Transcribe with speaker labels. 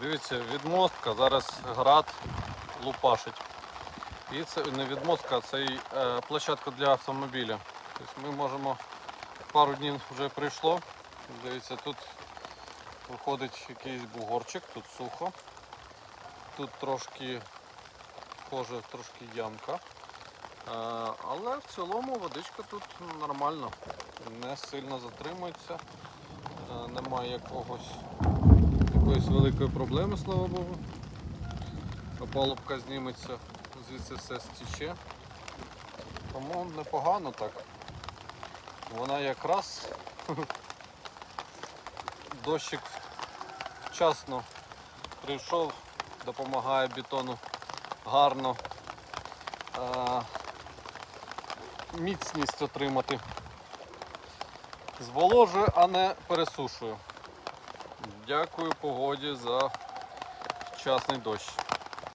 Speaker 1: Дивіться, відмостка, зараз град лупашить. І це не відмостка, а це і, е, площадка для автомобіля. Тобто ми можемо пару днів вже прийшло. Дивіться, тут виходить якийсь бугорчик, тут сухо. Тут трошки схоже, трошки ямка. Е, але в цілому водичка тут нормальна, не сильно затримується, е, немає якогось якоїсь великої проблеми, слава Богу. Опалубка зніметься, звідси все стіче. Тому непогано так. Вона якраз дощик вчасно прийшов, допомагає бетону гарно е, міцність отримати. Зволожує, а не пересушує. Дякую погоді за вчасний дощ.